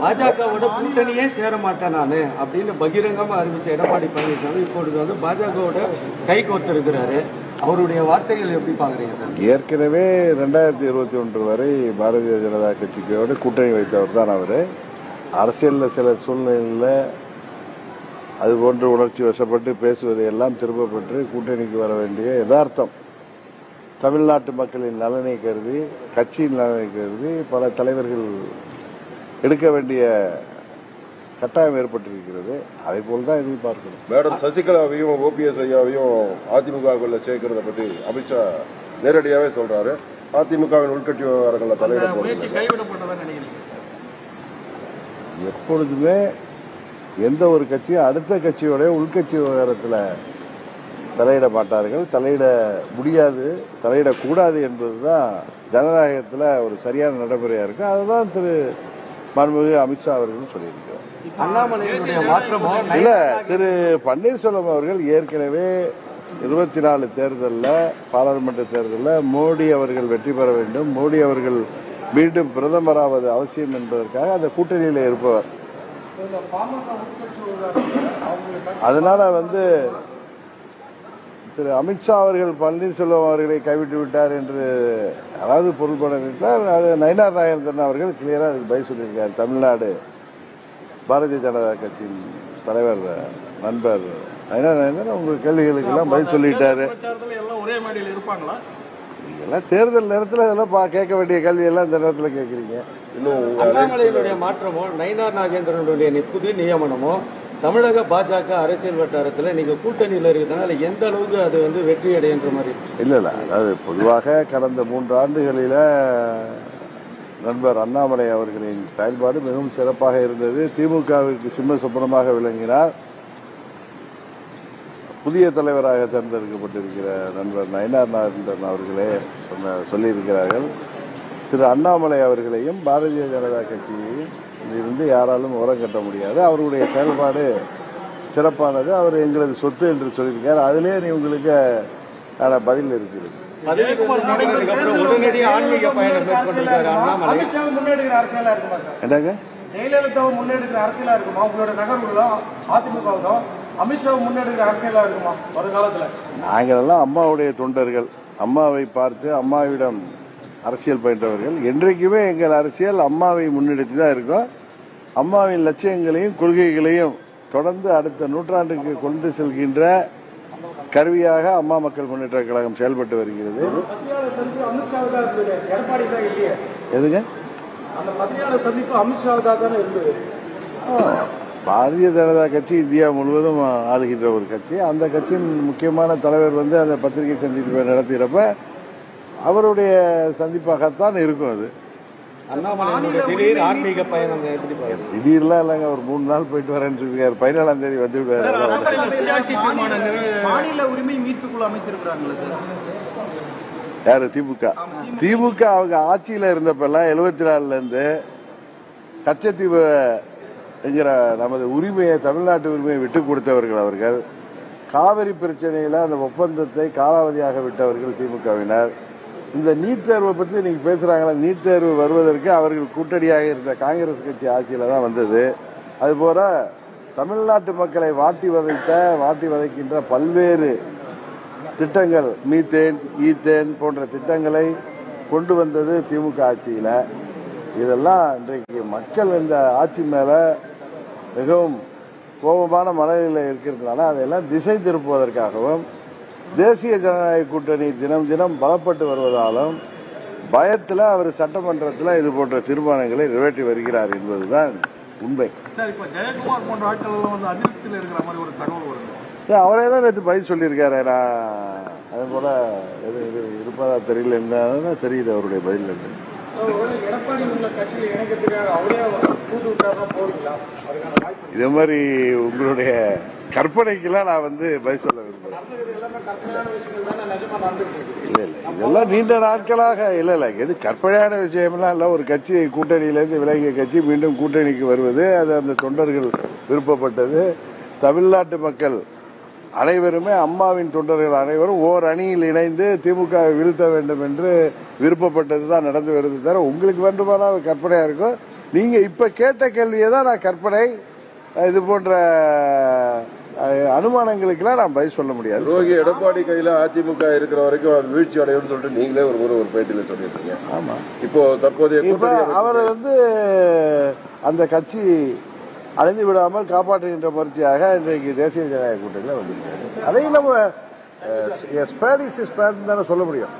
பாஜகவோட கூட்டணியே சேர மாட்டேன் நானு அப்படின்னு பகிரங்கமா அறிவிச்ச எடப்பாடி பழனிசாமி இப்பொழுது வந்து பாஜகவோட கை கோர்த்திருக்கிறாரு அவருடைய வார்த்தைகள் எப்படி பாக்குறீங்க சார்? ஏற்கனவே ரெண்டாயிரத்தி இருபத்தி ஒன்று வரை பாரதிய ஜனதா கட்சிக்கோட கூட்டணி வைத்தவர் தான் அவர். அரசியலில் சில சூழ்நிலையில் அது போன்று உணர்ச்சி வசப்பட்டு பேசுவதை எல்லாம் திரும்பப்பட்டு கூட்டணிக்கு வர வேண்டிய யதார்த்தம். தமிழ்நாட்டு மக்களின் நலனை கருதி கட்சியின் நலனை கருதி பல தலைவர்கள் எடுக்க வேண்டிய கட்டாயம் ஏற்பட்டிருக்கிறது. அதை போல் தான் இதையும் பார்க்கணும். மேடம் சசிகலாவையும் ஓபிஎஸ் ஐயாவையும் அதிமுகவுக்குள்ள சேர்க்கறத பத்தி அமித்ஷா நேரடியாவே சொல்றாரு. அதிமுகவின் உள்கட்சி விவகாரங்கள்ல தலையிட எப்பொழுதுமே எந்த ஒரு கட்சியும் அடுத்த கட்சியோட உள்கட்சி விவகாரத்தில் தலையிட மாட்டார்கள். தலையிட முடியாது தலையிடக்கூடாது என்பதுதான் ஜனநாயகத்தில் ஒரு சரியான நடைமுறையா இருக்கு. அதுதான் திரு மாண்புமிகு அமித்ஷா அவர்கள் சொல்லியிருக்கிறார் இல்ல திரு பன்னீர்செல்வம் அவர்கள் ஏற்கனவே இருபத்தி நாலு தேர்தலில் பாராளுமன்ற தேர்தலில் மோடி அவர்கள் வெற்றி பெற வேண்டும். மோடி அவர்கள் மீண்டும் பிரதமராவது அவசியம் என்பதற்காக அந்த கூட்டணியில் இருப்பவர். அதனால வந்து திரு அமித்ஷா அவர்கள் பன்னீர்செல்வம் அவர்களை கைவிட்டு விட்டார் என்று அதாவது பொருள்பட நினைத்தால் அது நயினார் நாகேந்திரன் அவர்கள் கிளியரா அதுக்கு பதில் சொல்லியிருக்கார். தமிழ்நாடு பாரதிய ஜனதா கட்சியின் தலைவர் நண்பர் நயினார் நாகேந்திரன் உங்க கேள்விகளுக்கு எல்லாம் பதில் சொல்லிட்டாரு. எல்லாம் ஒரே மேடையில் இருப்பாங்களா இதெல்லாம் தேர்தல் நேரத்தில் இதெல்லாம் பா- கேட்க வேண்டிய கேள்வி எல்லாம் இந்த நேரத்தில் கேட்குறீங்க. இன்னும் அண்ணாமலையினுடைய மாற்றமோ நயினார் நாகேந்திரனுடைய நி- புது நியமனமோ? தமிழக பாஜக அரசியல் வட்டாரத்தில் நீங்க கூட்டணியில் இருக்கிறதுனால எந்த அளவுக்கு அது வந்து வெற்றி அடையன்ற மாதிரி இல்லை இல்லை. அதாவது பொதுவாக கடந்த மூன்று ஆண்டுகளில் நண்பர் அண்ணாமலை அவர்களின் செயல்பாடு மிகவும் சிறப்பாக இருந்தது. திமுகவிற்கு சிம்ம சொப்பனமாக விளங்கினார். புதிய தலைவராக தேர்ந்தெடுக்கப்பட்டிருக்கிற நண்பர் நயனார் நாகேந்திரன் அவர்களே சொன்ன சொல்லியிருக்கிறார்கள். திரு அண்ணாமலை அவர்களையும் பாரதிய ஜனதா கட்சியையும் இருந்து யாராலும் உரம் கட்ட முடியாது. அவருடைய செயல்பாடு சிறப்பானது. அவர் எங்களது சொத்து என்று சொல்லியிருக்கார். அதிலே நீ உங்களுக்கு ஆன பதில் சார்? என்னங்க? ஜெயலலிதாவை முன்னெடுக்கிற அரசியலா இருக்குமா? உங்களோட நகர்வுகளும் அதிமுகவுக்கும் அமித்ஷாவை முன்னெடுக்கிற அரசியலா இருக்குமா? ஒரு காலத்துல நாங்களெல்லாம் அம்மாவுடைய தொண்டர்கள். அம்மாவை பார்த்து அம்மாவிடம் அரசியல் பயின்றவர்கள். என்றைக்குமே எங்கள் அரசியல் அம்மாவை முன்னெடுத்து தான் இருக்கும். அம்மாவின் லட்சியங்களையும் கொள்கைகளையும் தொடர்ந்து அடுத்த நூற்றாண்டுக்கு கொண்டு செல்கின்ற கருவியாக அம்மா மக்கள் முன்னேற்ற கழகம் செயல்பட்டு வருகிறது. எதுங்க? பாரதிய ஜனதா கட்சி இந்தியா முழுவதும் ஆளுகின்ற ஒரு கட்சி. அந்த கட்சியின் முக்கியமான தலைவர் வந்து அந்த பத்திரிகை சந்திப்பை நடத்துகிறப்ப அவருடைய சந்திப்பாகத்தான் இருக்கும் அது. திடீர்லாம் இல்லைங்க ஒரு மூணு நாள் போயிட்டு வரேன்னு சொல்லியிருக்காரு. பதினாலாம் தேதி வந்து விடுவாரு. மாநில உரிமை மீட்புக்குழு அமைச்சிருக்கிறாங்களா சார். யாரு? திமுக. திமுக அவங்க ஆட்சியில இருந்தப்பெல்லாம் எழுபத்தி நாலுல இருந்து கச்சத்தீவு என்கிற நமது உரிமையை தமிழ்நாட்டு உரிமையை விட்டு கொடுத்தவர்கள் அவர்கள். காவிரி பிரச்சனையில அந்த ஒப்பந்தத்தை காலாவதியாக விட்டவர்கள் திமுகவினர். இந்த நீட் தேர்வை பற்றி நீங்க பேசுறாங்களா? நீட் தேர்வு வருவதற்கு அவர்கள் கூட்டணியாக இருந்த காங்கிரஸ் கட்சி ஆட்சியில தான் வந்தது. அதுபோல தமிழ்நாட்டு மக்களை வாட்டி வதைத்த வாட்டி வதைக்கின்ற பல்வேறு திட்டங்கள் மீத்தேன் ஈத்தேன் போன்ற திட்டங்களை கொண்டு வந்தது திமுக ஆட்சியில. இதெல்லாம் இன்றைக்கு மக்கள் இந்த ஆட்சி மேல மிகவும் கோபமான மனநிலை இருக்கிறதுனால அதையெல்லாம் திசை திருப்புவதற்காகவும் தேசிய ஜனநாயக கூட்டணி தினம் தினம் பலப்பட்டு வருவதாலும் பயத்தில் அவர் சட்டமன்றத்தில் இது போன்ற தீர்மானங்களை நிறைவேற்றி வருகிறார் என்பதுதான் உண்மை. அவரே தான் நேற்று பதில் சொல்லியிருக்காரு. நான் அது போல எது இது இருப்பதா தெரியல என்ன தெரியுது அவருடைய பதில் இருந்து இதே மாதிரி உங்களுடைய கற்பனைக்கெல்லாம் நான் வந்து பதில் சொல்ல விரும்புகிறேன். இதெல்லாம் நீண்ட நாட்களாக இல்ல இல்ல எது கற்பனையான விஷயம்லாம் இல்ல. ஒரு கட்சி கூட்டணியிலேருந்து விலகிய கட்சி மீண்டும் கூட்டணிக்கு வருவது அது அந்த தொண்டர்கள் விருப்பப்பட்டது. தமிழ்நாட்டு மக்கள் அனைவருமே அம்மாவின் தொண்டர்கள் அனைவரும் ஓர் அணியில் இணைந்து திமுக வீழ்த்த வேண்டும் என்று விருப்பப்பட்டது தான் நடந்து வருது தவிர உங்களுக்கு வேண்டுமானால் கற்பனையா இருக்கும். நீங்க இப்ப கேட்ட கேள்வியை தான் நான் கற்பனை இது போன்ற அனுமானங்களுக்கெல்லாம் நான் பதில் சொல்ல முடியாது. துரோகி எடப்பாடி கையில அதிமுக இருக்கிற வரைக்கும் அது வீழ்ச்சி அடையும்னு சொல்லிட்டு நீங்களே ஒரு முறை ஒரு பேட்டியில சொல்லியிருக்கீங்க. ஆமா. இப்போ தற்போதைய அவர் வந்து அந்த கட்சி அழிந்து விடாமல் காப்பாற்றுகின்ற முயற்சியாக இன்றைக்கு தேசிய ஜனநாயக கூட்டணியில் வந்திருக்கிறது. அதையும் நம்ம ஸ்பேடிஸ் ஸ்பேட் தானே சொல்ல முடியும்.